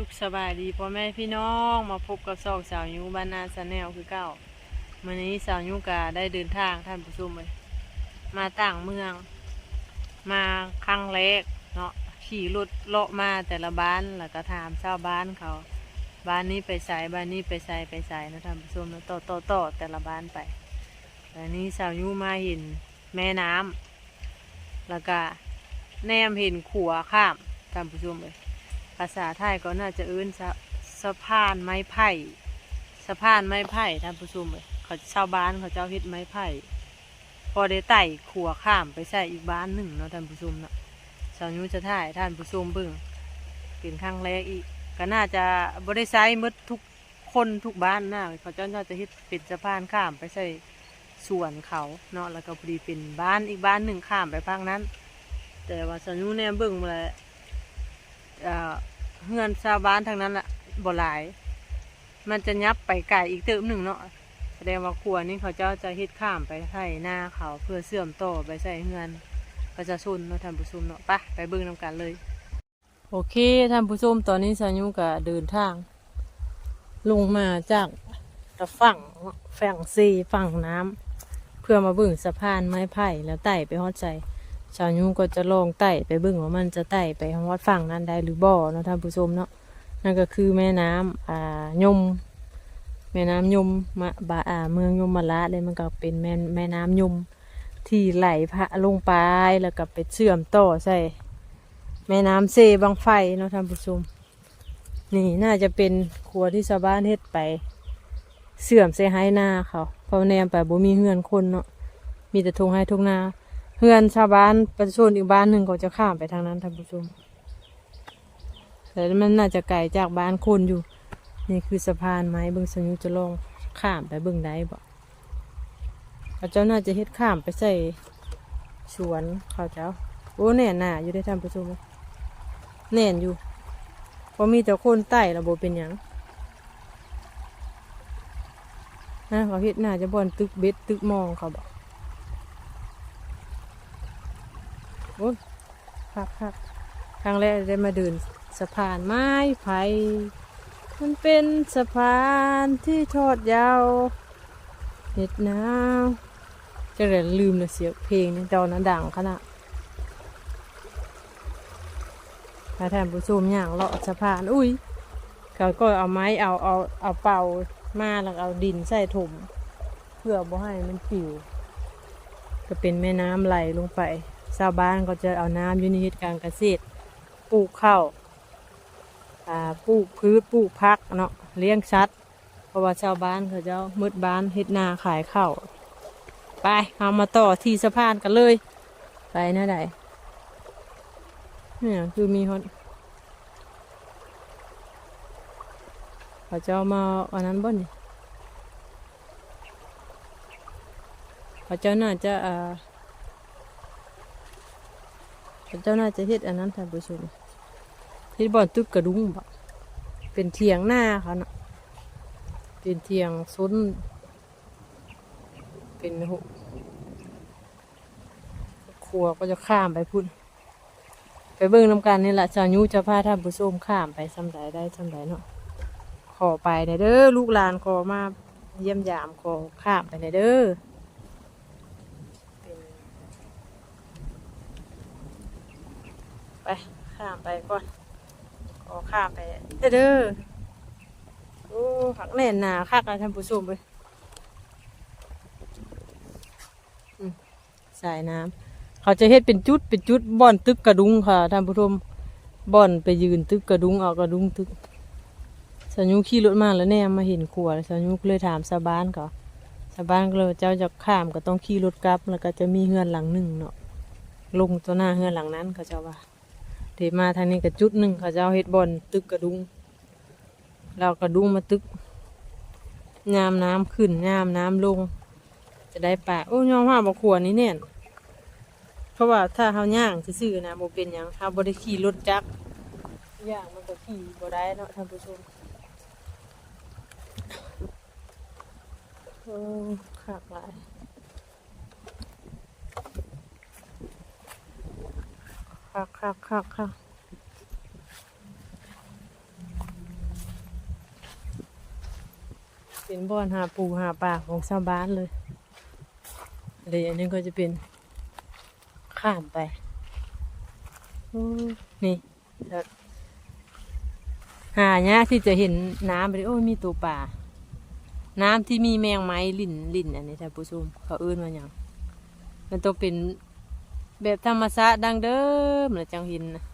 สุขสบายดีพ่อแม่พี่น้องมาพบกับซอกสาวยูบ้านนาสแนลคือเก้าวันนี้สาวยูกาได้เดินทางท่านผู้ชมเลยมาต่างเมือง มาครั้งแรกเนาะขี่รถเลาะมาแต่ละบ้านแล้วก็ถามชาวบ้านเขา บ้านนี้ไปใส่บ้านนี้ไปใส่ไปใส่นะท่านผู้ชมแล้วต่อต่อต่อแต่ละบ้านไปแต่นี้สาวยูมาเห็นแม่น้ำแล้วก็แนมเห็นขัวข้ามท่านผู้ชมเลย ภาษาไทยก็น่าจะเอื้นสะสะพานไม้ไผ่สะพานไม้ไผ่ท่านผู้ชมเลยเขาชาวบ้านเขาเจ้าเฮ็ดไม้ไผ่พอได้ไต่ขัวข้ามไปใส่อีกบ้านหนึ่งเนาะท่านผู้ชมเนาะสาวยุจะถ่ายท่านผู้ชมเบิ่งเป็นครั้งแรกอีก ก็น่าจะบริไซมดทุกคนทุกบ้านน่าเขาเจ้าน่าจะเฮ็ดเป็นสะพานข้ามไปใส่ส่วนเขาเนาะแล้วก็พอดีเป็นบ้านอีกบ้านหนึ่งข้ามไปฝั่งนั้น แต่ว่าสาวยุเนี่ยเบิ่งมาแล้ว เอ่อนชาวบ้านทางนั้นแหละบ่หลาย มันจะยับไปไกลอีกเติมหนึ่งเนาะแสดงว่าครัวนี่เขาเจ้าจะเฮ็ดข้ามไปไถหน้าเขาเพื่อเสื่อมต่อไปใส่เฮือนประชาชนเนาะท่านผู้ชมเนาะไปไปเบิ่งนำกันเลย โอเคท่านผู้ชมตอนนี้สายุก็เดินทาง ลงมาจากตะฝั่งฝั่งซีฝั่งน้ำเพื่อมาเบิ่งสะพานไม้ไผ่แล้วไต่ไปฮอดใจ ชาวยุก็จะลองไต่ไปเบิ่งว่ามันจะไต่ไปทางวัดฝั่งนั้นได้หรือบ่เนาะท่านผู้ชมเนาะนั่นก็คือแม่น้ำอ่ายม แม่น้ำยมมาบาอ่าเมืองยมมาละเลยมันก็เป็นแม่แม่น้ำยมที่ไหลพระลงไปแล้วก็ไปเชื่อมต่อใส่แม่น้ำเซบางไฟเนาะท่านผู้ชมนี่น่าจะเป็นครัวที่ชาวบ้านเฮ็ดไป เสื่อมเสียหายหน้าเขาเพราะแนมไปบ่มีเฮือนคนเนาะมีแต่ทงให้ทงนา เพื่อนชาวบ้านประชาชนอีกบ้านหนึ่งก็จะข้ามไปทางนั้นท่านผู้ชมแต่มันน่าจะไกลจากบ้านคนอยู่ นี่คือสะพานไม้เบิ่งสยุจะลองข้ามไปเบิ่งได้บ่เขาเจ้าน่าจะเฮ็ดข้ามไปใส่สวนเขาเจ้าโอ้แน่นหน่าอยู่ได้ท่านผู้ชมแน่นอยู่เพราะมีแต่คนใต้ระบบเป็นหยังนะเขาเฮ็ดน่าจะบ่อนตึกเบ็ดตึกมองเขาบอก โอ้ยคักคักครั้งแรกได้มาเดินสะพานไม้ไผ่มันเป็นสะพานที่ทอดยาวเห็ดหนาวจะเรียนลืมเลยเสียงเพลงนี่ตอนนั้นดังขนาดถ้าแทนผู้ชมอย่างเลาะสะพาน อุ้ยเขาก็เอาไม้เอาเอาเอาเป่ามาแล้วเอาดินใส่ถุงเพื่อบ่ให้มันปิว ก็เป็นแม่น้ำไหลลงไป ชาวบ้านก็จะเอาน้ำยูนิตการเกษตรปลูกข้าวปลูกพืชปลูกพักเนาะเลี้ยงสัตว์เพราะว่าชาวบ้านเขาจะมืดบ้านเฮ็ดนาขายข้าวไปเอามาต่อที่สะพานกันเลย ไปนะไดเนี่ยคือมีคนเขาจะเอามาอันนั้นบ่นี่เขาเจ้าน่าจะอ่า เจ้าน่าจะเฮ็ดอันนั้นท่านผู้ชมเฮ็ดบ่อนตึกกระดุงบ่เป็นเถียงหน้าเขาเนาะเป็นเถียงซุนเป็นหุครัวก็จะข้ามไปพุ่นไปเบิ่งน้ำกันนี่แหละชาวยูจะพาท่านผู้ชมข้ามไปสำใดได้สำใดเนาะขอไปในอยเด้อลูกหลานขอมาเยี่ยมยามขอข้ามไปในอยเด้อ ไปข้ามไปก่อนขอข้ามไปเด้อโอ้หักแน่นหนาคักนะท่านผู้ชมเลยสายน้ำเขาจะเฮ็ดเป็นจุดเป็นจุดบ่อนตึกกระดุงค่ะท่านผู้ชมบ่อนไปยืนตึกกระดุงเอากระดุงตึกสายุขี่รถมาแล้วแน่มาเห็นขวดสายุกเลยถามชาบ้านก่อนชาวบ้านก็เลยเจ้าจะข้ามก็ต้องขี่รถกลับ แล้วก็จะมีเฮือนหลังหนึ่งเนาะลงตัวหน้าเฮือนหลังนั้นเขาเจ้าว่า เดมาทางนี้ก็จุดหนึ่งเขาจะเอาเฮ็ดบอลตึกกระดุงเรากระดุงมาตึกยามน้ำขึ้นยามน้ำลง จะได้ปลาโอ้ยอมว่าบกขวนี่แน่นเพราะว่าถ้าเขาย่างซื่อๆนะโบเป็นหยังเขาบได้ขี่รถจักรย่างมันก็ขี่บได้เนาะท่านผู้ชมโอ้ขาดหลาย ครับครับคักคับเป็นบ่อนหาปูหาปลาของชาวบ้านเลยเดี๋ยวอันนี้ก็จะเป็นข้ามไป นี่หาเนี้ยที่จะเห็นน้ำไปโอ้มีตัวปลาน้ำที่มีแมงไม้ลิ่นลิ่นอันนี้ท่านผู้ชมเขาเอื้นมาอย่าง มันต้องเป็น แบบธรรมชาติดังเดิมเลยจังห็นนะ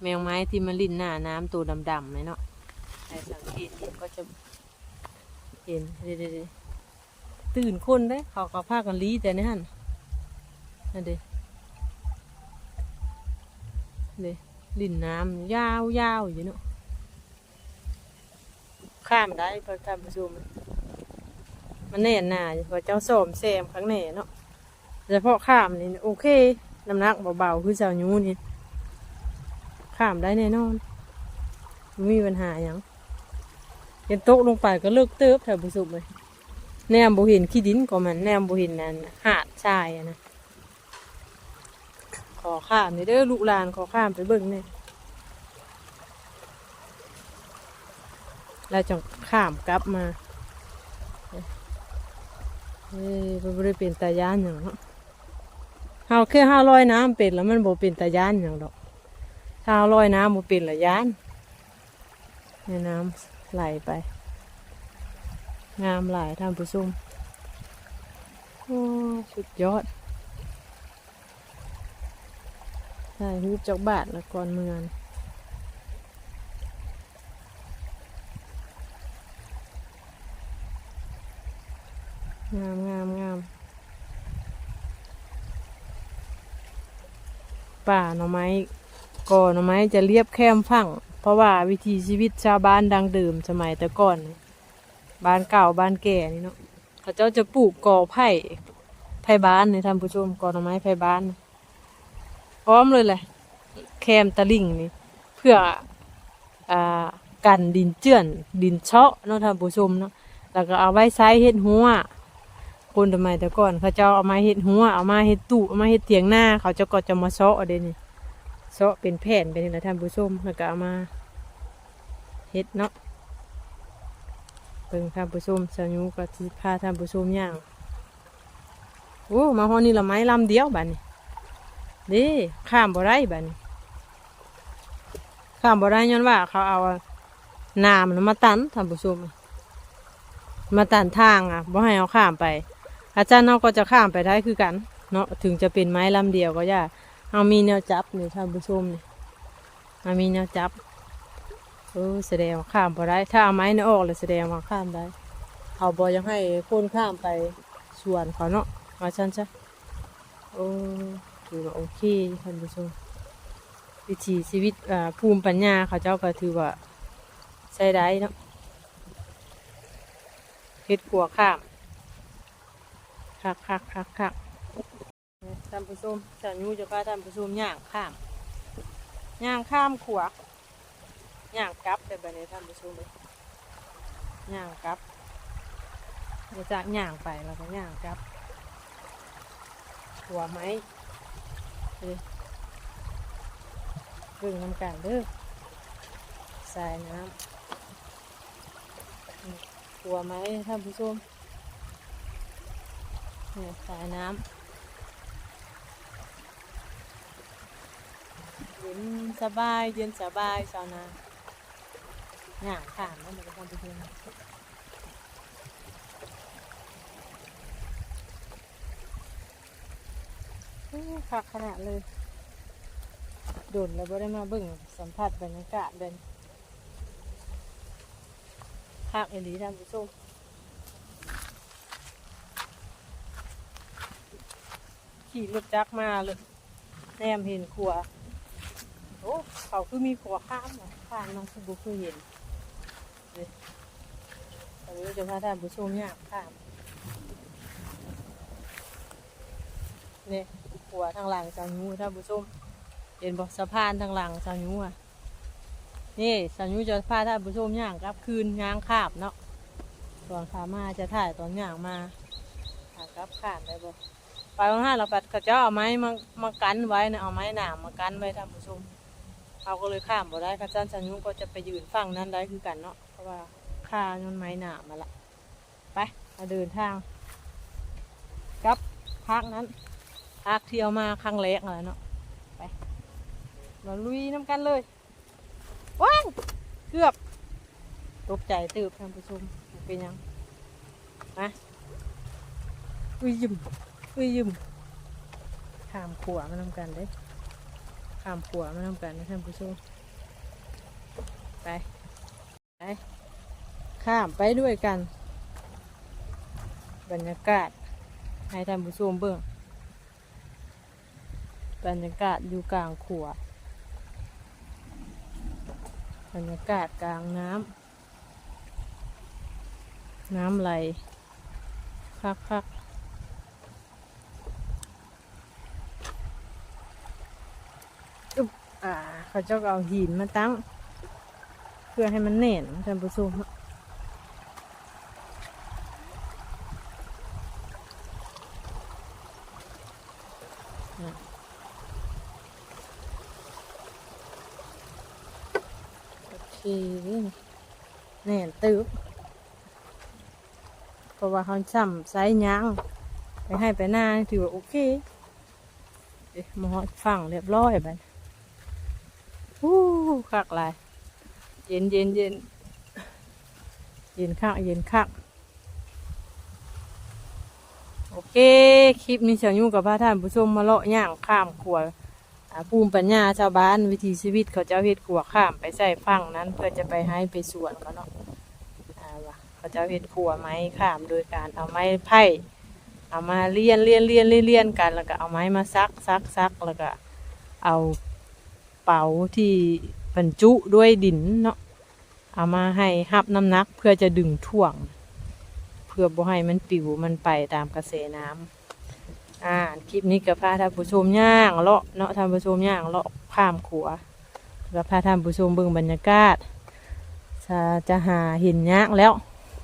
แมงไม้ที่มันลินหน้าน้ำตัวดำๆเลยเนาะใครสังเกตเห็นก็จะเห็นเดี๋ยวๆๆตื่นคนได้เขาก็พากันลีแต่นี่ฮั่นนั่นเด้เด้ลิ่นน้ำยาวยาวๆอยู่เนาะข้ามได้พอท่านผู้ชมมันแน่นหนาอยู่พอเจ้าสมแซมครั้งแน่เนาะเฉพาะข้ามนี่โอเค น้ำหนักเบาๆคือสาวยูนี่ข้ามได้แน่นอนไม่มีปัญหาอย่างเห็นโต๊ะลงไปก็เลิกเติบแถวบุสุมเลยแนมบุหินขี้ดินก็มันแนมบุหินนั่นหาดทรายนะขอข้ามนี่เด้อลูกลานขอข้ามไปเบิ่งเนี่ยแล้วจังข้ามกลับมาเอ้ยมันบ่ได้เป็นตายานอย่างเนาะ เฮาแค่ห้าร้อยน้ำเป็นแล้วมันบ่เป็นตายานอย่างดอกถ้าเฮาลอยน้ำบ่เป็นละยานในน้ำไหลไป งามหลายท่านผู้ชมโอ้สุดยอดใช่ฮูบจากบาทละก่อนเมืองงามงามงาม ป่าหน่อไม้ก่อหน่อไม้จะเรียบแคมฝั่ง เพราะว่าวิถีชีวิตชาวบ้านดังเดิมสมัยแต่ก่อน บ้านเก่าบ้านแก่นี่เนาะเขาเจ้าจะปลูกก่อไผ่ไผ่บ้านนี่ท่านผู้ชมก่อหน่อไม้ไผ่บ้าน พร้อมเลยแหละแคมตะลิ่งนี่เพื่ออ่ากันดินเจือนดินเชาะเนาะท่านผู้ชมเนาะแล้วก็เอาไว้ใช้เฮ็ดหัว คนสมัยแต่ก่อนเขาเจ้าเอามาเฮ็ดหัวเอามาเฮ็ดตู้เอามาเฮ็ดเตียงหน้า เขาจ้าก็จะมาเชาะเอาเดยวนี่เซาะเป็นแผ่นเป็นนะท่านผู้ชมแล้วก็เอามาเฮ็ดเนาะเบิ่งท่านผู้ชมสายูก็สิพาท่านผู้ชมย่างโอ้มาฮอนี่ละไม้ลำเดียวบัดนี้เด้ข้ามบ่ได้บัดนี้ข้ามบ่ได้ย้อนว่า เขาเอาน้ำมาตันท่านผู้ชมมาตันทางอะบ่ให้เอาข้ามไป อาจารย์เนาะก็จะข้ามไปได้คือกันเนาะถึงจะเป็นไม้ลำเดียวก็ย่าเอามีแนวจับนี่ท่านผู้ชมนี่เอามีแนวจับเออแสดงว่าข้ามพอได้ ถ้าเอาไม้นี่ออกเลยแสดงว่าข้ามได้เขาบอยังให้คนข้ามไปส่วนเขาเนาะมาชันซะโอ้ถือว่าโอเคท่านผู้ชมวิถีชีวิตอ่าภูมิปัญญาเขาเจ้าก็ถือว่าใช้ได้เนาะเฮ็ดกลัวข้าม คักคักคักคักท่านผู้ชมสาวยูจะพาท่านผู้ชมย่างข้ามย่างข้ามขวากย่างกลับไปแบบนี้ท่านผู้ชมเลยย่างกลับเดี๋ยวจากย่างไปแล้วก็ย่างกลับหัวไหม้เลยเบิ่งน้ำกันเด้อใส่น้ำหัวไหมท่านผู้ชม เนี่ยใส่น้ำเย็นสบายเย็นสบายชาวนาหย่างขามแล้วมันก็ทำไปเพื่อนคักขนาดเลย โดนแล้วก็ได้มาบิ่งสัมผัสบรรยากาศเดินคักเอ็นดีท่านผู้ชม ขี่รถจักรมาเลยแนมเห็นครัวโอ้เขาคือมีขัวข้ามเหรอข้ามน้องคือบุคือเห็นเลยตอนนี้จะพาท่านผู้ชมเนี่ยข้ามเนี่ยขัวทางหลังสาวยูท่านผู้ชมเห็นบอกสะพานทางหลังสาวยูอะนี่สาวยูจะพาท่านผู้ชมย่างกลับคืนย่างคาบเนาะส่วนขามาจะถ่ายตอนย่างมาหายกลับขานได้บ่ ไปวันห้าเราปัดกระเจ้าเอาไม้มามากันไว้นะเอาไม้หนามมากันไว้ท่านผู้ชมเขาก็เลยข้ามบ่ได้ข้าจันสัญญุก็จะไปยืนฝั่งนั้นได้คือกันเนาะเพราะว่าข้าย้อนไม้หนามมาละไปมาเดินทางกับพักนั้นพักเที่ยวมาครั้งแรกอะไรเนาะไปเราลุยน้ำกันเลยว้างเกือบตกใจตืบท่านผู้ชมเป็นยังมาอุ้ยยิ้ม อุ้ยยิ้มขามขวามานำกันเด้ขามขวามานำกันนะท่านผู้ชมไปไปข้ามไปด้วยกัน บรรยากาศ ให้ท่านผู้ชมเบิ่งบรรยากาศอยู่กลางขัวบรรยากาศกลางน้ำ น้ำไหลคักคักอุ๊บอ่า เขาเจ้าก็เอาหินมาตั้ง เพื่อให้มันแน่นท่านผู้ชมโอเคแน่นตึบเพราะว่าเขาซ้ำไซส์ยางไปให้ไปหน้าถือว่าโอเคเอ๊ะมอฟังเรียบร้อยไป คักหลายเย็นเย็นเย็นเย็นคักเย็นคักโอเค คลิปนี้เชียวยุ่งกับพระท่านผู้ชมมาเลาะย่างข้ามขวดภูมิปัญญาชาวบ้านวิถีชีวิตเขาเจ้าเฮ็ดขัวข้ามไปใส่ฟังนั้น เพื่อจะไปให้ไปสวนเขาเนาะอ่าว่าเขาจ้าเฮ็ดขัวไม้ข้ามโดยการเอาไม้ไผ่เอามาเลียนเลียนเลียนเลียนเลียนกัน แล้วก็เอาไม้มาซักซักซักแล้วก็เอาเป๋าที่ บรรจุด้วยดินเนาะเอามาให้หับน้ำหนักเพื่อจะดึงถ่วง เพื่อบ่ให้มันปิวมันไปตามกระแสน้ำอ่าคลิปนี้กับพาท่านผู้ชมย่างเลาะเนาะท่านผู้ชมย่างเลาะข้ามขัวกับพาท่านผู้ชมเบิ่งบรรยากาศจะจะหาเห็นยากแล้ว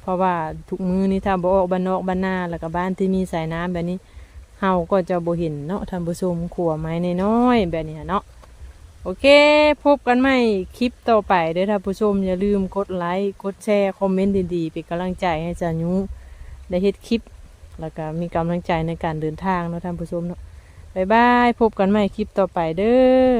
เพราะว่าทุกมือนี้ถ้าบ่ออกบ้านนอกบ้านนาแล้วก็บ้านที่มีสายน้ำแบบนี้เฮาก็จะบ่เห็นเนาะท่านผู้ชมขัวไม้น้อยๆแบบนี้เนาะ โอเค พบกันใหม่คลิปต่อไปเด้อท่านผู้ชม อย่าลืมกดไลค์กดแชร์ คอมเมนต์ดีๆ เป็นกำลังใจให้จานุได้เฮ็ดคลิป แล้วก็มีกำลังใจในการเดินทางเนาะท่านผู้ชมเนาะบ๊ายบาย พบกันใหม่คลิปต่อไปเด้อ